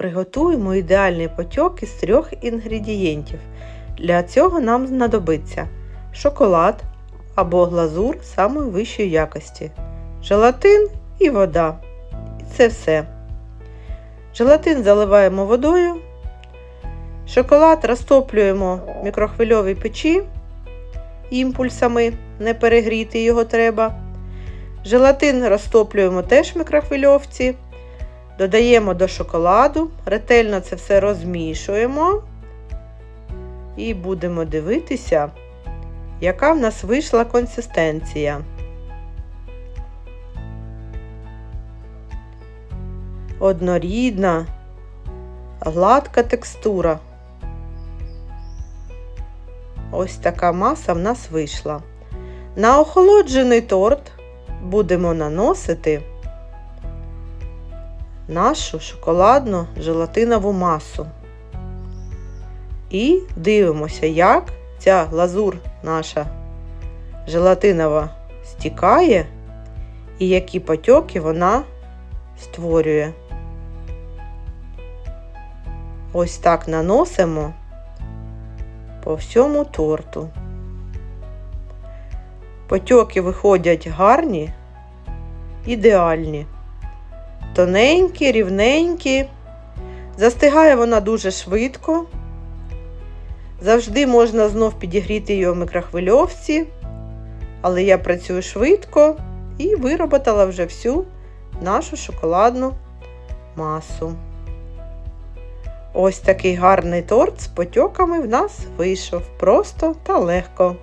Приготуємо ідеальний потьок із трьох інгредієнтів. Для цього нам знадобиться шоколад або глазур самої вищої якості, желатин і вода. І це все. Желатин заливаємо водою. Шоколад розтоплюємо в мікрохвильовій печі імпульсами, не перегріти його треба. Желатин розтоплюємо теж в мікрохвильовці. Додаємо до шоколаду, ретельно це все розмішуємо і будемо дивитися, яка в нас вийшла консистенція. Однорідна, гладка текстура. Ось така маса в нас вийшла. На охолоджений торт будемо наносити нашу шоколадну желатинову масу. І дивимося, як ця глазур наша желатинова стікає і які потьоки вона створює. Ось так наносимо по всьому торту. Потьоки виходять гарні, ідеальні, тоненькі, рівненькі. Застигає вона дуже швидко. Завжди можна знов підігріти її в мікрохвильовці, але я працюю швидко і вироботала вже всю нашу шоколадну масу. Ось такий гарний торт з потьоками в нас вийшов просто та легко.